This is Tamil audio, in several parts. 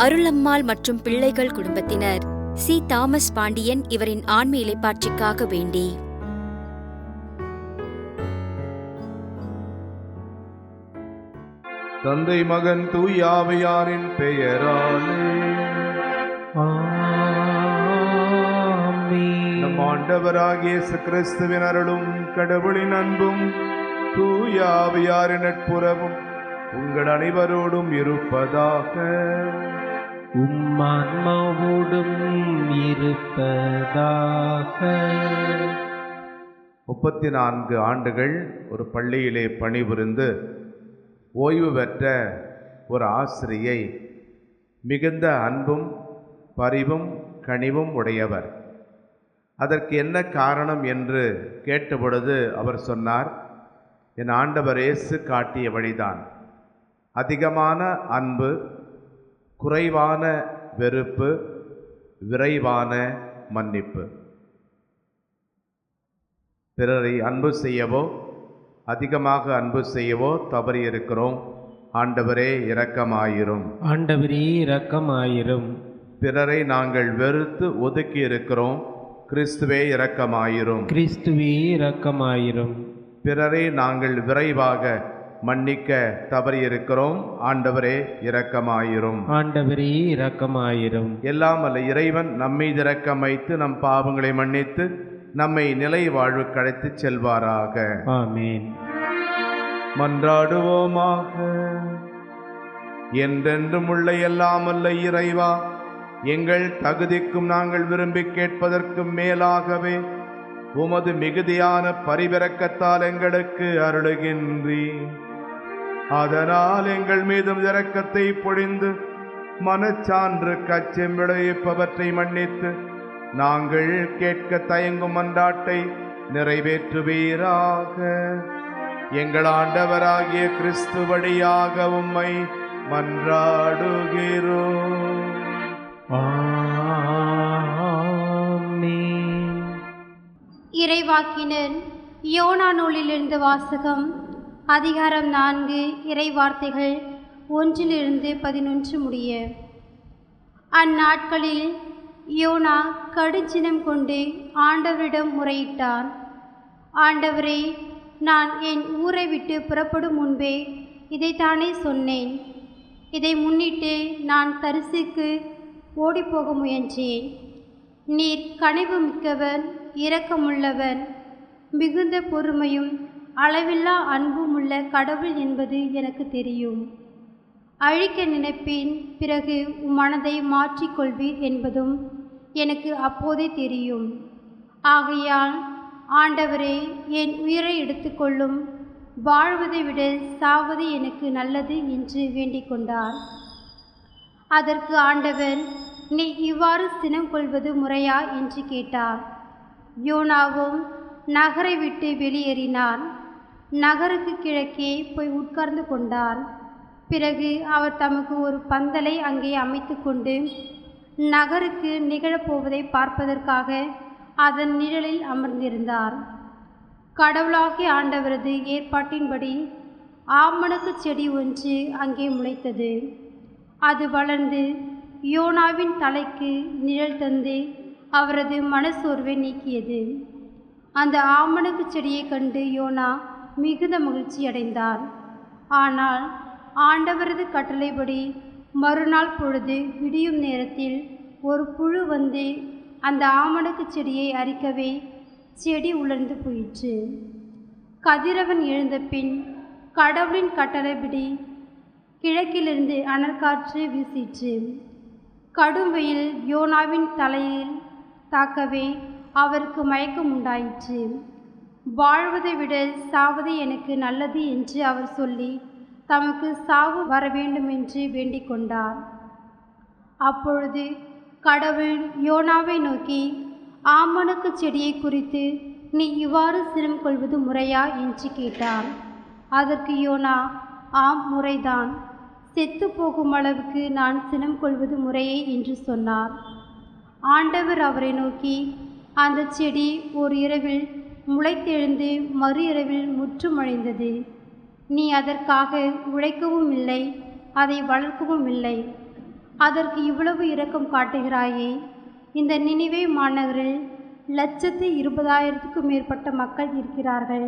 அருளம்மாள் மற்றும் பிள்ளைகள் குடும்பத்தினர். சி. தாமஸ் பாண்டியன் இவரின் ஆன்ம இலைப்பாட்சிக்காக வேண்டி. தந்தை மகன் தூயாவையாரின் பெயராலே. நம் ஆண்டவராகிய கிறிஸ்துவின் அருளும் கடவுளின் அன்பும் தூயாவையாரின் நட்புறவும் உங்கள் அனைவரோடும் இருப்பதாக. உம்மான்மாவோடும் இருப்பதாக. முப்பத்தி நான்கு ஆண்டுகள் ஒரு பள்ளியிலே பணிபுரிந்து ஓய்வு பெற்ற ஒரு ஆசிரியை மிகுந்த அன்பும் பரிவும் கனிவும் உடையவர். அதற்கு என்ன காரணம் என்று கேட்டபொழுது அவர் சொன்னார் என் ஆண்டவர் இயேசு காட்டிய வழிதான். அதிகமான அன்பு குறைவான வெறுப்பு விரைவான மன்னிப்பு. பிறரை அன்பு செய்யவோ அதிகமாக அன்பு செய்யவோ தவறி இருக்கிறோம். ஆண்டவரே இரக்கமாயிரும். ஆண்டவரே இரக்கமாயிரும். பிறரை நாங்கள் வெறுத்து ஒதுக்கி இருக்கிறோம். கிறிஸ்துவே இரக்கமாயிரும். கிறிஸ்துவே இரக்கமாயிரும். பிறரை நாங்கள் விரைவாக மன்னிக்க தவறி இருக்கிறோம் ஆண்டவரே இரக்கமாயிரும். ஆண்டவரே இரக்கமாயிரும். எல்லாம் அல்ல இறைவன் நம்மீது இரக்கம் வைத்து நம் பாவங்களை மன்னித்து நம்மை நிலை வாழ்வு கழைத்துச் செல்வாராக. ஆமேன். மன்றாடுவோமாக. என்றென்றும் உள்ள எல்லாம் அல்ல இறைவா எங்கள் தகுதிக்கும் நாங்கள் விரும்பி கேட்பதற்கும் மேலாகவே உமது மிகுதியான பரிவிரக்கத்தால் எங்களுக்கு அருளுகின்றி அதனால் எங்கள் மீதும் இரக்கத்தை பொழிந்து மனச்சான்று கச்சம் விளைவிப்பவற்றை மன்னித்து நாங்கள் கேட்க தயங்கும் மன்றாட்டை நிறைவேற்றுவீராக. எங்கள் ஆண்டவராகிய கிறிஸ்து வழியாக உம்மை மன்றாடுகிறோம். இறைவாக்கினர் யோனா நூலிலிருந்து வாசகம் அதிகாரம் நான்கு இறை வார்த்தைகள் ஒன்றிலிருந்து பதினொன்று முடிய. அந்நாட்களில் யோனா கடுஞ்சினம் கொண்டு ஆண்டவரிடம் முறையிட்டான். ஆண்டவரே நான் என் ஊரை விட்டு புறப்படும் முன்பே இதைத்தானே சொன்னேன். இதை முன்னிட்டு நான் தரிசுக்கு ஓடிப்போக முயன்றேன். நீர் கனிவு மிக்கவன் இரக்கமுள்ளவன் மிகுந்த பொறுமையும் அளவில்லா அன்பும் உள்ள கடவுள் என்பது எனக்கு தெரியும். அழிக்க நினைப்பேன் பிறகு மனதை மாற்றிக்கொள்வீர் என்பதும் எனக்கு அப்போதே தெரியும். ஆகையால் ஆண்டவரே என் உயிரை எடுத்துக்கொள்ளும் வாழ்வதை விட சாவது எனக்கு நல்லது என்று வேண்டிக் கொண்டார். அதற்கு ஆண்டவர் நீ இவ்வாறு சினம் கொள்வது முறையா? என்று கேட்டார். யோனாவும் நகரை விட்டு வெளியேறினார் நகருக்கு கிழக்கே போய் உட்கார்ந்து கொண்டார் பிறகு அவர் தமக்கு ஒரு பந்தலை அங்கே அமைத்து கொண்டு நகருக்கு நிகழப்போவதை பார்ப்பதற்காக அதன் நிழலில் அமர்ந்திருந்தார். கடவுளாகி ஆண்டவரது ஏற்பாட்டின்படி ஆமணக்கு செடி ஒன்று அங்கே முளைத்தது. அது வளர்ந்து யோனாவின் தலைக்கு நிழல் தந்து அவரது மனசோர்வை நீக்கியது. அந்த ஆமணக்கு செடியை கண்டு யோனா மிகுந்த மகிழ்ச்சி அடைந்தார். ஆனால் ஆண்டவரது கட்டளைப்படி மறுநாள் பொழுது விடியும் நேரத்தில் ஒரு புழு வந்து அந்த ஆமணக்கு செடியை அரிக்கவே செடி உலர்ந்து போயிற்று. கதிரவன் எழுந்த பின் கடவுளின் கட்டளைப்படி கிழக்கிலிருந்து அனற்காற்று வீசிற்று. கடும் வெயில் யோனாவின் தலையில் தாக்கவே அவருக்கு மயக்கம் உண்டாயிற்று. வாழ்வதை விட சாவது எனக்கு நல்லது என்று அவர் சொல்லி தமக்கு சாவு வர வேண்டும் என்று வேண்டிக் கொண்டார். அப்பொழுது கடவுள் யோனாவை நோக்கி ஆமணக்கு செடியை குறித்து நீ இவ்வாறு சினம் கொள்வது முறையா என்று கேட்டார். அதற்கு யோனா ஆம் முறைதான். செத்து போகும் அளவுக்கு நான் சினம் கொள்வது முறையே என்று சொன்னார். ஆண்டவர் அவரை நோக்கி அந்த செடி ஒரு இரவில் முளைத்தெழுந்து மறு இரவில் முற்றுமடைந்தது நீ அதற்காக உழைக்கவும் இல்லை அதை வளர்க்கவும் இல்லை அதற்கு இவ்வளவு இரக்கம் காட்டுகிறாயே. இந்த நினைவே மாநகரில் லட்சத்து இருபதாயிரத்துக்கும் மேற்பட்ட மக்கள் இருக்கிறார்கள்.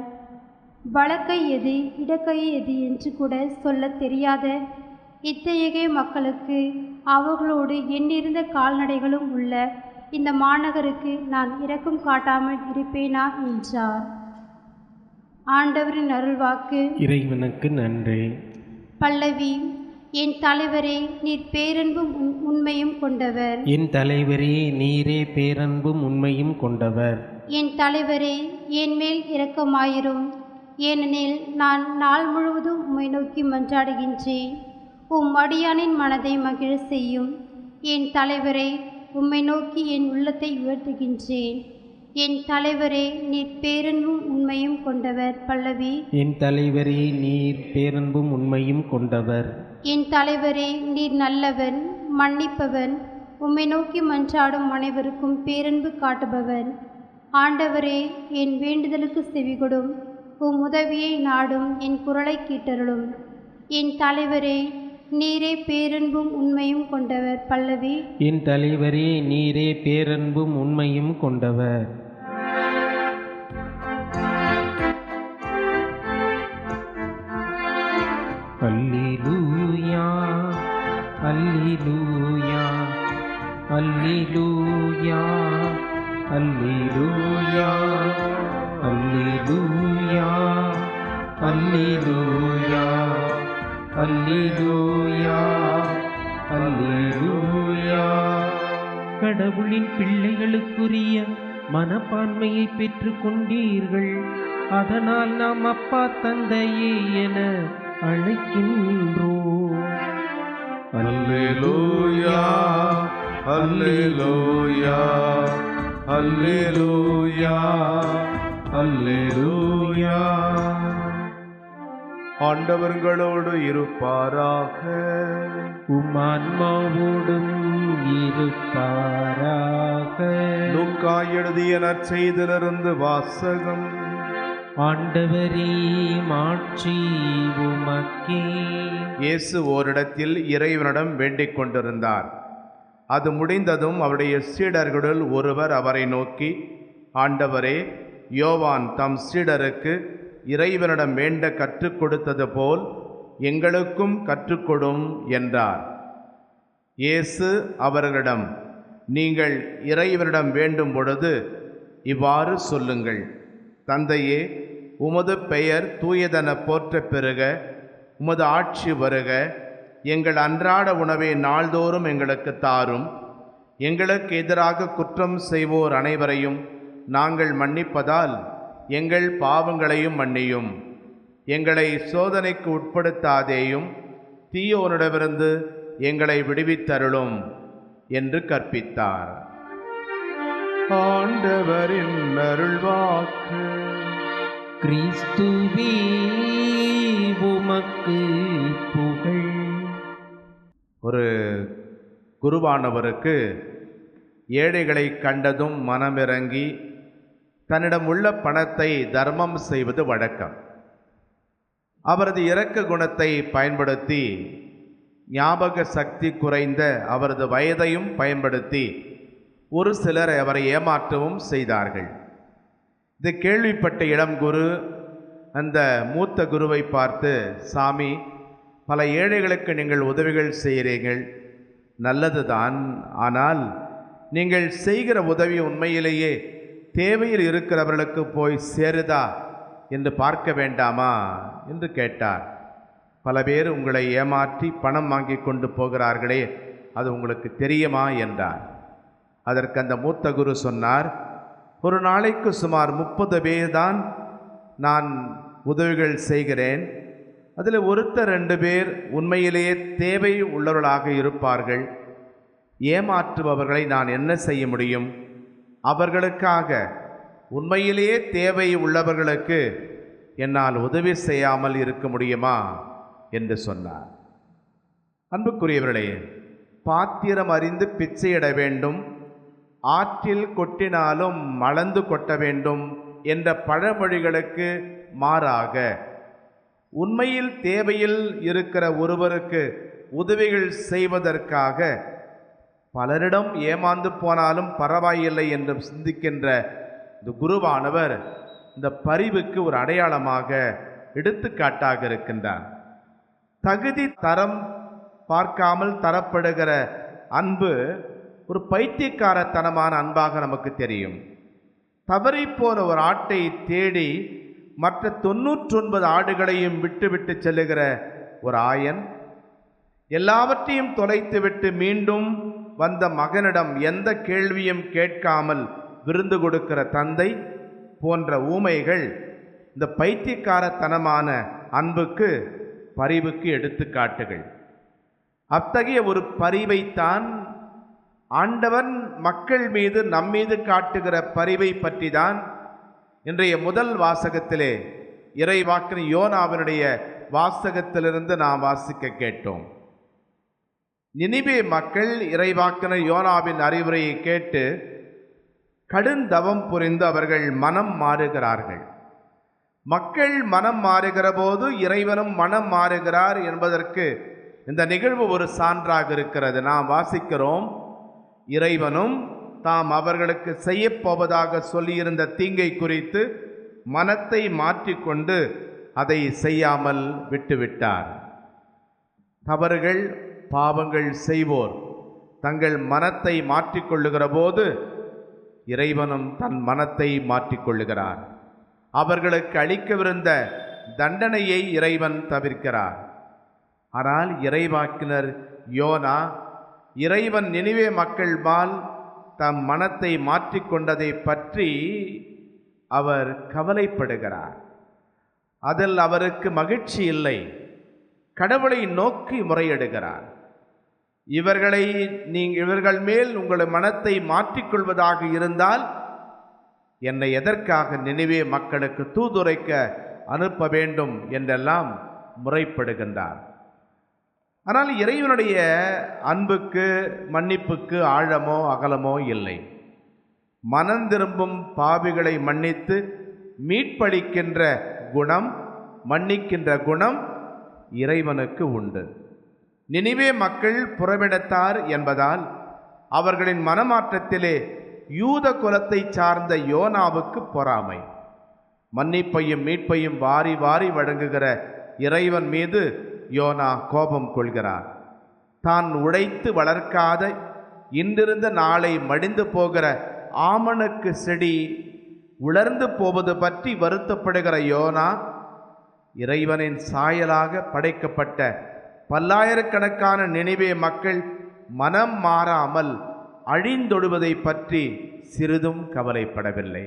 வழக்கை எது இடக்கை எது என்று கூட சொல்ல தெரியாத இத்தகைய மக்களுக்கு அவர்களோடு எண்ணிருந்த கால்நடைகளும் உள்ள இந்த மாநகருக்கு நான் இரக்கம் காட்டாமல் இருப்பேனா? என்றார். ஆண்டவரின் அருள்வாக்கு. இறைவனுக்கு நன்றி. பல்லவி என் தலைவரே நீர் பேரன்பும் உண்- உண்மையும் கொண்டவர். என் தலைவரே நீரே பேரன்பும் உண்மையும் கொண்டவர். என் தலைவரே என் மேல் இரக்கமாயிரும். ஏனெனில் நான் நாள் முழுவதும் உம்மை நோக்கி மன்றாடுகின்றேன். உம் அடியானின் மனதை மகிழ செய்யும். என் தலைவரே உம்மை நோக்கி என் உள்ளத்தை உயர்த்துகின்றேன். என் தலைவரே நீர் பேரன்பும் உண்மையும் கொண்டவர் பல்லவி. என் தலைவரே நீர் பேரன்பும் உண்மையும் கொண்டவர். என் தலைவரே நீர் நல்லவன் மன்னிப்பவன். உம்மை நோக்கி மன்றாடும் அனைவருக்கும் பேரன்பு காட்டுபவர் ஆண்டவரே என் வேண்டுதலுக்கு செவிகொடும். உம் உதவியை நாடும் என் குரலை கேட்டருளும். என் தலைவரே நீரே பேரன்பும் உண்மையும் கொண்டவர் பல்லவி. என் தலைவரே நீரே பேரன்பும் உண்மையும் கொண்டவர். பெற்று கொண்டீர்கள். அதனால் நாம் அப்பா தந்தையே என அழைக்கின்றோ அல்லேலூயா அல்லேலூயா அல்லேலூயா அல்லேலூயா. ஆண்டவர்களோடு இருப்பாராக. உமான்மாவோடும் இருப்பாராக. லூக்கா எழுதிய நற்செய்திலிருந்து வாசகம். ஆண்டவரே மாட்சி உமக்கே. இயேசு ஓரிடத்தில் இறைவனிடம் வேண்டிக் கொண்டிருந்தார். அது முடிந்ததும் அவருடைய சீடர்களுள் ஒருவர் அவரை நோக்கி ஆண்டவரே யோவான் தம் சீடருக்கு இறைவனிடம் வேண்ட கற்றுக் கொடுத்தது போல் எங்களுக்கும் கற்றுக்கொடும் என்றார். இயேசு அவர்களிடம் நீங்கள் இறைவனிடம் வேண்டும் பொழுது இவ்வாறு சொல்லுங்கள். தந்தையே உமது பெயர் தூயதன போற்ற பெருக உமது ஆட்சி வருக. எங்கள் அன்றாட உணவை நாள்தோறும் எங்களுக்கு தாரும். எங்களுக்கு எதிராக குற்றம் செய்வோர் அனைவரையும் நாங்கள் மன்னிப்பதால் எங்கள் பாவங்களையும் மன்னியும். எங்களை சோதனைக்கு உட்படுத்தாதேயும் தீயோனிடமிருந்து எங்களை விடுவித்தருளும் என்று கற்பித்தார். ஆண்டவரின் அருள்வாக்கு. கிறிஸ்துவே உமக்கு புகழ். ஒரு குருவானவருக்கு ஏழைகளை கண்டதும் மனமிறங்கி தன்னிடம் உள்ள பணத்தை தர்மம் செய்வது வழக்கம். அவரது இறக்க குணத்தை பயன்படுத்தி ஞாபக சக்தி குறைந்த அவரது வயதையும் பயன்படுத்தி ஒரு சிலர் அவரை ஏமாற்றவும் செய்தார்கள். இது கேள்விப்பட்ட இளம் குரு. அந்த மூத்த குருவை பார்த்து சாமி பல ஏழைகளுக்கு நீங்கள் உதவிகள் செய்கிறீர்கள். நல்லதுதான். ஆனால் நீங்கள் செய்கிற உதவி உண்மையிலேயே தேவையில் இருக்கிறவர்களுக்கு போய் சேருதா என்று பார்க்க வேண்டாமா என்று கேட்டார். பல பேர் உங்களை ஏமாற்றி பணம் வாங்கி கொண்டு போகிறார்களே அது உங்களுக்கு தெரியுமா என்றார். அதற்கு அந்த மூத்த குரு சொன்னார் ஒரு நாளைக்கு சுமார் முப்பது பேர் தான் நான் உதவிகள் செய்கிறேன். அதில் ஒருத்தர் ரெண்டு பேர் உண்மையிலேயே தேவை உள்ளவர்களாக இருப்பார்கள். ஏமாற்றுபவர்களை நான் என்ன செய்ய முடியும்? அவர்களுக்காக உண்மையிலேயே தேவை உள்ளவர்களுக்கு என்னால் உதவி செய்யாமல் இருக்க முடியுமா? என்று சொன்னார். அன்புக்குரியவர்களே பாத்திரம் அறிந்து பிச்சையிட வேண்டும் ஆற்றில் கொட்டினாலும் மலர்ந்து கொட்ட வேண்டும் என்ற பழமொழிகளுக்கு மாறாக உண்மையில் தேவையில் இருக்கிற ஒருவருக்கு உதவிகள் செய்வதற்காக பலரிடம் ஏமாந்து போனாலும் பரவாயில்லை என்று சிந்திக்கின்ற இந்த குருவானவர் இந்த பரிவுக்கு ஒரு அடையாளமாக எடுத்துக்காட்டாக இருக்கின்றார். தகுதி தரம் பார்க்காமல் தரப்படுகிற அன்பு ஒரு பைத்தியக்காரத்தனமான அன்பாக நமக்கு தெரியும். தவறிப்போன ஒரு ஆட்டை தேடி மற்ற தொண்ணூற்றொன்பது ஆடுகளையும் விட்டுவிட்டு செல்லுகிற ஒரு ஆயன் எல்லாவற்றையும் தொலைத்துவிட்டு மீண்டும் வந்த மகனிடம் எந்த கேள்வியும் கேட்காமல் விருந்து கொடுக்கிற தந்தை போன்ற ஊமைகள் இந்த பைத்தியக்காரத்தனமான அன்புக்கு பரிவுக்கு எடுத்துக்காட்டுகள். அத்தகைய ஒரு பரிவைத்தான் ஆண்டவன் மக்கள் மீது நம்மீது காட்டுகிற பரிவை பற்றி தான் இன்றைய முதல் வாசகத்திலே இறைவாக்கின யோனாவினுடைய வாசகத்திலிருந்து நாம் வாசிக்க கேட்டோம். நினைவே மக்கள் இறைவாக்கின யோனாவின் அறிவுரையை கேட்டு கடுந்தவம் புரிந்து அவர்கள் மனம் மாறுகிறார்கள். மக்கள் மனம் மாறுகிற போது இறைவனும் மனம் மாறுகிறார் என்பதற்கு இந்த நிகழ்வு ஒரு சான்றாக இருக்கிறது. நாம் வாசிக்கிறோம் இறைவனும் தாம் அவர்களுக்கு செய்யப்போவதாக சொல்லியிருந்த தீங்கை குறித்து மனத்தை மாற்றிக்கொண்டு அதை செய்யாமல் விட்டுவிட்டார். தவறுகள் பாவங்கள் செய்வோர். தங்கள் மனத்தை மாற்றிக்கொள்ளுகிற போது இறைவனும் தன் மனத்தை மாற்றிக்கொள்ளுகிறார். அவர்களுக்கு அளிக்கவிருந்த தண்டனையை இறைவன் தவிர்க்கிறார். ஆனால் இறைவாக்கினர் யோனா இறைவன் நினைவே மக்கள் பால் தம் மனத்தை மாற்றிக்கொண்டதை பற்றி அவர் கவலைப்படுகிறார். அதில் அவருக்கு மகிழ்ச்சி இல்லை. கடவுளை நோக்கி முறையிடுகிறார். இவர்களை நீங்கள் இவர்கள் மேல் உங்கள் மனத்தை மாற்றிக்கொள்வதாக இருந்தால் என்னை எதற்காக நினைவே மக்களுக்கு தூதுரைக்க அனுப்ப வேண்டும் என்றெல்லாம் முறைப்படுகின்றார். ஆனால் இறைவனுடைய அன்புக்கு மன்னிப்புக்கு ஆழமோ அகலமோ இல்லை. மனம் திரும்பும் பாவிகளை மன்னித்து மீட்பளிக்கின்ற குணம் மன்னிக்கின்ற குணம் இறைவனுக்கு உண்டு. நினிவே மக்கள் புறமிடத்தார் என்பதால் அவர்களின் மனமாற்றத்திலே யூத குலத்தை சார்ந்த யோனாவுக்கு பொறாமை. மன்னிப்பையும் மீட்பையும் வாரி வாரி வழங்குகிற இறைவன் மீது யோனா கோபம் கொள்கிறார். தான் உழைத்து வளர்க்காத இன்றிருந்த நாளை மடிந்து போகிற ஆமணக்கு செடி உலர்ந்து போவது பற்றி வருத்தப்படுகிற யோனா இறைவனின் சாயலாக படைக்கப்பட்ட பல்லாயிரக்கணக்கான நினைவே மக்கள் மனம் மாறாமல் அழிந்தொடுவதை பற்றி சிறிதும் கவலைப்படவில்லை.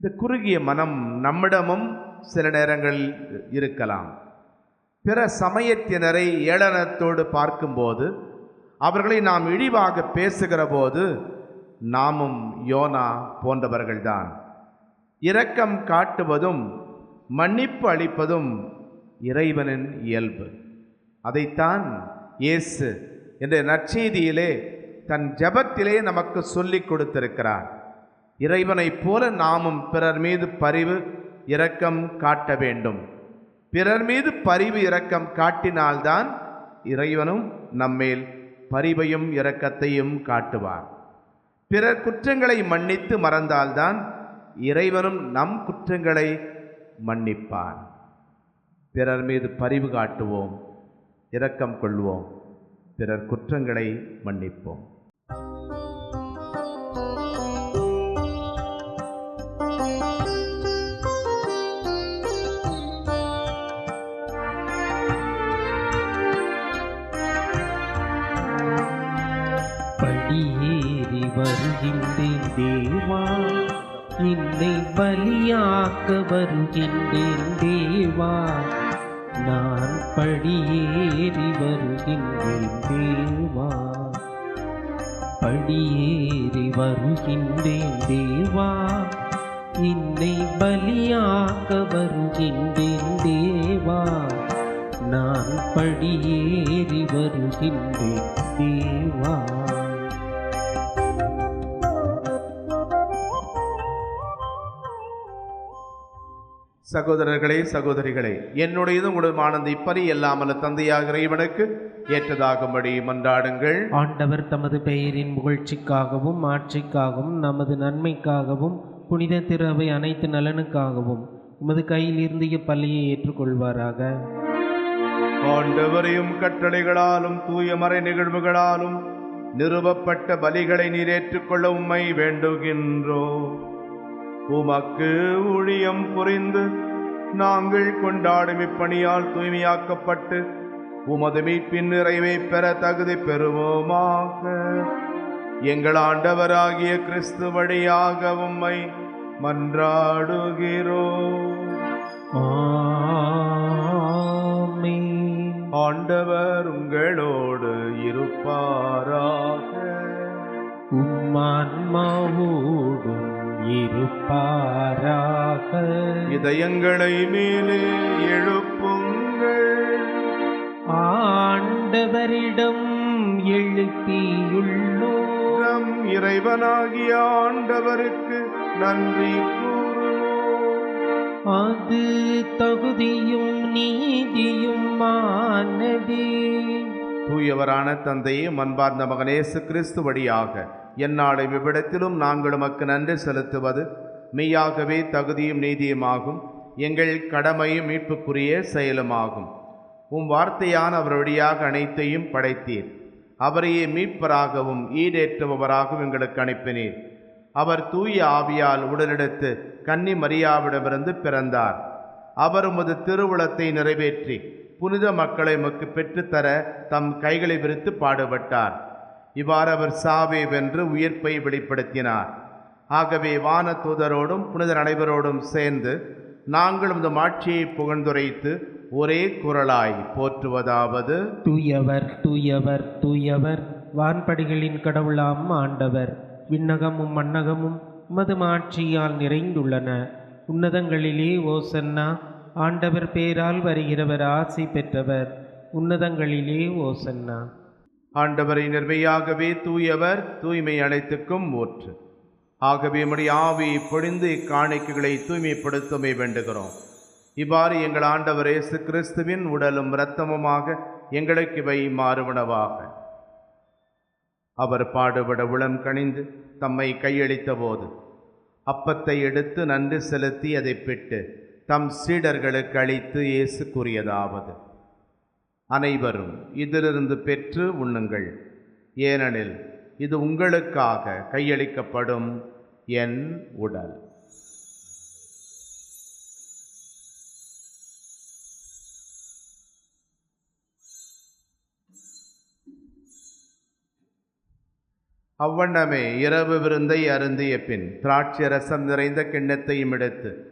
இந்த குறுகிய மனம் நம்மிடமும் சில நேரங்களில் இருக்கலாம். பிற சமயத்தினரை ஏளனத்தோடு பார்க்கும்போது அவர்களை நாம் இழிவாக பேசுகிற போது நாமும் யோனா போன்றவர்கள்தான். இரக்கம் காட்டுவதும் மன்னிப்பு அளிப்பதும் இறைவனின் இயல்பு. அதைத்தான் இயேசு என்ற நற்செய்தியிலே தன் ஜபத்திலே நமக்கு சொல்லிக் கொடுத்திருக்கிறார். இறைவனைப் போல நாமும் பிறர் மீது பரிவு இரக்கம் காட்ட வேண்டும். பிறர் மீது பரிவு இரக்கம் காட்டினால்தான் இறைவனும் நம்மேல் பரிவையும் இரக்கத்தையும் காட்டுவார். பிறர் குற்றங்களை மன்னித்து மறந்தால்தான் இறைவனும் நம் குற்றங்களை மன்னிப்பார். பிறர் மீது பரிவு காட்டுவோம். இரக்கம் கொள்வோம். பிறர் குற்றங்களை மன்னிப்போம். படியேறி வருகின்றேன் தேவா. என்னை பலியாக்க வருகின்றேன் தேவா. நான் படியேறி வருகின்றேன் தேவா. படியேறி வருகின்றேன் தேவா. என்னை பலியாக்க வருகின்றேன் தேவா. நான் படியேறி வருகின்றேன் தேவா. சகோதரர்களே சகோதரிகளே என்னுடையது உங்களுமான இந்த இப்பறி இல்லாமல் தந்தையாக இறைவனுக்கு ஏற்றதாகும்படி மன்றாடுங்கள். ஆண்டவர் தமது பெயரின் புகழ்ச்சிக்காகவும் ஆட்சிக்காகவும் நமது நன்மைக்காகவும் புனித திரு அவை அனைத்து நலனுக்காகவும் உமது கையில் இருந்து இப்பள்ளியை ஏற்றுக்கொள்வாராக. ஆண்டவரையும் கட்டளைகளாலும் தூய மறை நிகழ்வுகளாலும் நிறுவப்பட்ட பலிகளை நீர் ஏற்றுக்கொள்ள உம்மை வேண்டுகின்றோ உமக்கு ஊழியம் புரிந்து நாங்கள் கொண்டாடும் இப்பணியால் தூய்மையாக்கப்பட்டு உமது மீட்பின் நிறைவை பெற தகுதி பெறுவோமாக. எங்கள் ஆண்டவராகிய கிறிஸ்து வழியாக உம்மை மன்றாடுகிறோம். ஆமென். ஆண்டவர் உங்களோடு இருப்பாராக. உம் ஆன்மாவோடும் இருப்பாராக. இதயங்களை மேலே எழுப்புங்கள். ஆண்டவரிடம் எழுப்பியுள்ளோம். நம் இறைவனாகிய ஆண்டவருக்கு நன்றி அது தகுதியும் நீதியும் ஆனதே தூயவரான தந்தையே மன்பார்ந்த மகனேசு கிறிஸ்து வழியாக. எந்நாளை விவிடத்திலும் நாங்கள் உமக்கு நன்றி செலுத்துவது. மெய்யாகவே தகுதியும் நீதியுமாகும் எங்கள் கடமையும் மீட்புக்குரிய செயலுமாகும் உம் வார்த்தையான அவர் வழியாக அனைத்தையும் படைத்தீர். அவரையே மீட்பராகவும் ஈடேற்றுபவராகவும் எங்களுக்கு அனுப்பினீர். அவர் தூய ஆவியால் உடலெடுத்து கன்னி மரியாவிடமிருந்து பிறந்தார். அவர் உமது திருவுளத்தை நிறைவேற்றி புனித மக்களை உமக்கு பெற்றுத்தர தம் கைகளை விரித்து பாடுபட்டார். இவ்வாறு அவர் சாவை வென்று உயிர்ப்பை வெளிப்படுத்தினார். ஆகவே வான தூதரோடும் புனிதர் அனைவரோடும் சேர்ந்து நாங்கள் இந்த மாட்சியை புகழ்ந்துரைத்து ஒரே குரலாய் போற்றுவதாவது. தூயவர் தூயவர் தூயவர் வான்படிகளின் கடவுளாம் ஆண்டவர். விண்ணகமும் மன்னகமும் உமது மாட்சியால் நிறைந்துள்ளன. உன்னதங்களிலே ஓசன்னா ஆண்டவர் பேரால் வருகிறவர் ஆசி பெற்றவர். உன்னதங்களிலே ஓசன்னா. ஆண்டவரை நிர்மையாகவே தூயவர் தூய்மை அனைத்துக்கும் ஊற்று ஆகவே நம்முடைய ஆவியை பொழிந்து இக்காணிக்கைகளை தூய்மைப்படுத்துமை வேண்டுகிறோம். இவ்வாறு எங்கள் ஆண்டவர் இயேசு கிறிஸ்துவின் உடலும் இரத்தமுமாக எங்களுக்கு இவை மாறுவனவாக. அவர் பாடுபட உளம் கணிந்து தம்மை கையளித்த போது அப்பத்தை எடுத்து நன்றி செலுத்தி அதை பெற்று தம் சீடர்களுக்கு அளித்து இயேசு கூறியதாவது அனைவரும் இதிலிருந்து பெற்று உண்ணுங்கள். ஏனெனில் இது உங்களுக்காக கையளிக்கப்படும் என் உடல். அவ்வண்ணமே இரவு விருந்தை அருந்திய பின் திராட்சை ரசம் நிறைந்த கிண்ணத்தையும் எடுத்து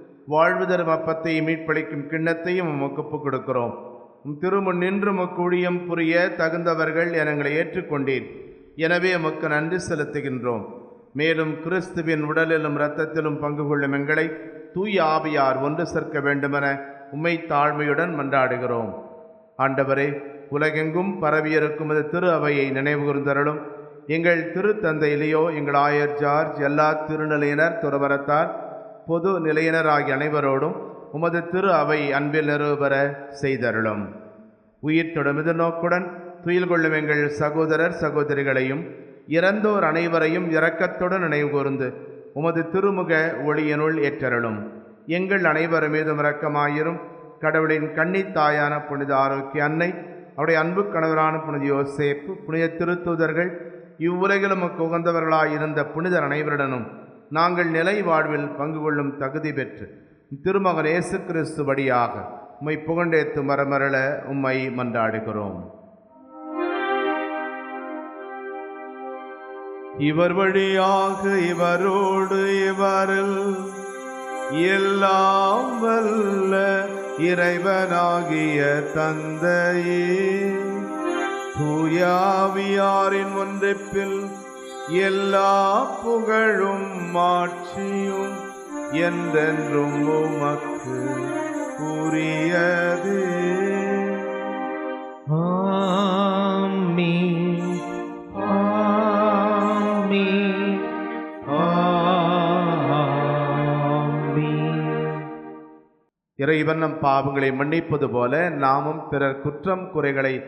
வாழ்வு தரும் அப்பத்தை மீட்பளிக்கும் கிண்ணத்தையும் உமக்கு ஒப்புக் கொடுக்கிறோம். உம் திருமுன் நின்று உமக்கு புரிய தகுந்தவர்கள் எனங்களை எங்களை ஏற்றுக்கொண்டீர். எனவே உமக்கு நன்றி செலுத்துகின்றோம். மேலும் கிறிஸ்துவின் உடலிலும் இரத்தத்திலும் பங்கு கொள்ளும் எங்களை தூய ஆவியார் ஒன்று சேர்க்க வேண்டுமென உம்மை தாழ்மையுடன் மன்றாடுகிறோம். ஆண்டவரே உலகெங்கும் பரவியிருக்கும் இது திரு அவையை நினைவுகூர்ந்தருளும் எங்கள் திருத்தந்தையிலேயோ எங்கள் ஆயர் ஜார்ஜ் எல்லா திருநிலையினர் துறவரத்தார் பொது நிலையினர் ஆகிய அனைவரோடும் உமது திரு அவை அன்பில் நிறுவர செய்தருளும். உயிர்த்தொடும் எதிர்நோக்குடன் நோக்குடன் துயில் கொள்ளும் எங்கள் சகோதரர் சகோதரிகளையும் இறந்தோர் அனைவரையும் இரக்கத்துடன் நினைவு கூர்ந்து உமது திருமுக ஒளியனுள் ஏற்றருளும். எங்கள் அனைவர் மீதும் இரக்கமாயிரும். கடவுளின் கன்னித் தாயான புனித ஆரோக்கிய அன்னை அவருடைய அன்பு கணவரான புனித யோசேப்பு புனித திருத்தூதர்கள் இவ்வுலகிலும் உகந்தவர்களாயிருந்த இருந்த புனிதர் அனைவருடனும் நாங்கள் நிலை வாழ்வில் பங்கு கொள்ளும் தகுதி பெற்று திருமகன் இயேசு கிறிஸ்து வழியாக உம்மை புகண்டேத்து மரமரள உம்மை மன்றாடுகிறோம். இவர் வழியாக இவரோடு இவரில் எல்லாம் வல்ல இறைவனாகிய தந்தையே. தூயாவியாரின் ஒன்றிப்பில் எல்லா புகழும் மாட்சியும் என்றென்றும் உமக்கு உரியது. ஆமென். ஆமென். இறைவன் நம் பாவங்களை மன்னிப்பது போல நாமும் பிறர் குற்றம் குறைகளை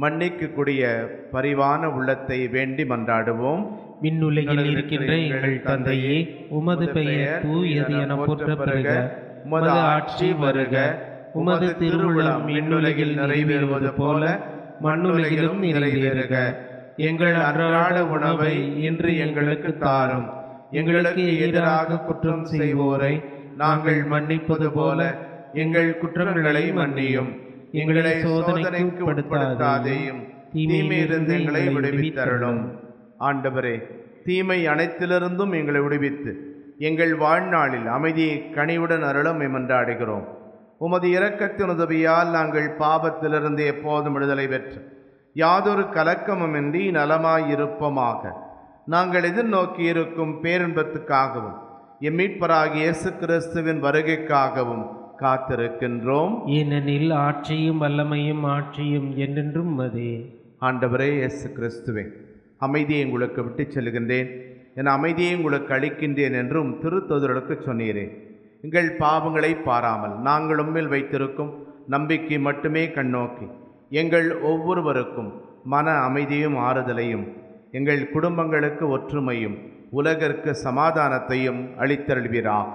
மன்னிக்கக்கூடிய பரிவான உள்ளத்தை வேண்டி மன்றாடுவோம். விண்ணுலகில் இருக்கின்ற எங்கள் தந்தையே உமது பெயர் தூயது என போற்ற பெறுக. உமது ஆட்சி வருக. உமது திருவுளம் விண்ணுலகில் நிறைவேறுவது போல மண்ணுலகிலும் நிறைவேறுக. எங்கள் அன்றாட உணவை இன்று எங்களுக்கு தாரும். எங்களுக்கு எதிராக குற்றம் செய்வோரை நாங்கள் மன்னிப்பது போல எங்கள் குற்றங்களை மன்னியும். எங்களை சோதனைக்கு உட்படுத்தாதேயும். தீமையிலிருந்து எங்களை விடுவித்தருளும் ஆண்டவரே தீமை அனைத்திலிருந்தும் எங்களை விடுவித்து எங்கள் வாழ்நாளில் அமைதியை கனிவுடன் அருளமை மன்றாடுகிறோம் உமது இரக்கத்தின் உதவியால் நாங்கள் பாவத்திலிருந்து எப்போதும் விடுதலை பெற்று யாதொரு கலக்கமுமின்றி நலமாயிருப்போமாக. நாங்கள் எதிர்நோக்கி இருக்கும் பேரின்பத்துக்காகவும் எம் மீட்பராகிய இயேசு கிறிஸ்துவின் வருகைக்காகவும் காத்திருக்கின்றோம். ஏனெனில் ஆட்சியும் வல்லமையும் ஆட்சியும் என்றென்றும் அதே. ஆண்டவரே இயேசு கிறிஸ்துவே அமைதியை உங்களுக்கு விட்டுச் செல்கின்றேன். என் அமைதியை உங்களுக்கு அளிக்கின்றேன் என்றும் திருத்தொதர்களுக்கு சொன்னீரே. எங்கள் பாவங்களை பாராமல் நாங்கள் உண்மையில் வைத்திருக்கும் நம்பிக்கை மட்டுமே கண்ணோக்கி எங்கள் ஒவ்வொருவருக்கும் மன அமைதியும் ஆறுதலையும் எங்கள் குடும்பங்களுக்கு ஒற்றுமையும் உலகிற்கு சமாதானத்தையும் அளித்தருள்வீராக.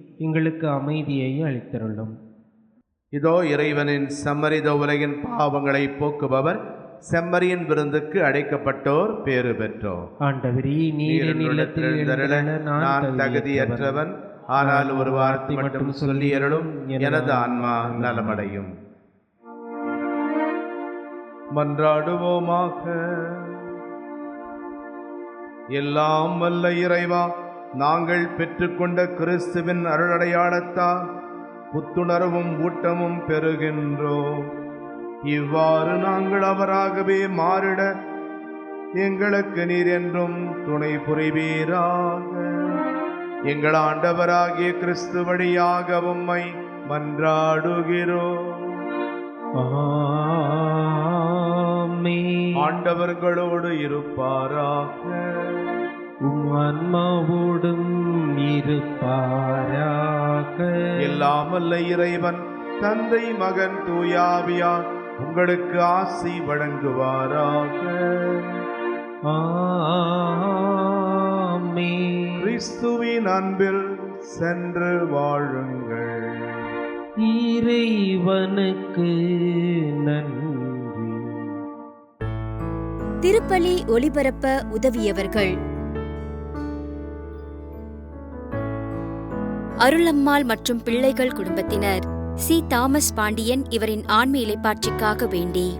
எங்களுக்கு அமைதியை அளித்தருளும். இதோ இறைவனின் செம்மறித உலகின் பாவங்களை போக்குபவர் செம்மறியின் விருந்துக்கு அழைக்கப்பட்டோர் பேறு பெற்றோர். ஆண்டவரே நீரின் இல்லத்தில் நான் தகுதியற்றவன். ஆனால் ஒரு வார்த்தை மட்டும் சொல்லி அருளும் எனது ஆன்மா நலமடையும். மன்றாடுவோமாக. எல்லாம் வல்ல இறைவா நாங்கள் பெற்றுக்கொண்ட கிறிஸ்துவின் அருளடையாளத்தால் புத்துணர்வும் ஊட்டமும் பெறுகின்றோம். இவ்வாறு நாங்கள் அவராகவே மாறிட எங்களுக்கு நீர் என்றும் துணை புரிவீராக. எங்கள் ஆண்டவராகிய கிறிஸ்து வழியாக உம்மை மன்றாடுகிறோம். ஆண்டவர்களோடு இருப்பாராக. உம் ஆன்மாவோடும் இருப்பாராக. எல்லாமல்ல இறைவன் தந்தை மகன் தூயாவியார் உங்களுக்கு ஆசி வழங்குவாராக. ஆமென். கிறிஸ்துவின் அன்பில் சென்று வாழுங்கள். இறைவனுக்கு நன்றி. திருப்பலி ஒளிபரப்ப உதவியவர்கள் அருளம்மாள் மற்றும் பிள்ளைகள் குடும்பத்தினர். சி. தாமஸ் பாண்டியன் இவரின் ஆன்மீ இலைப்பாட்சிக்காக வேண்டி.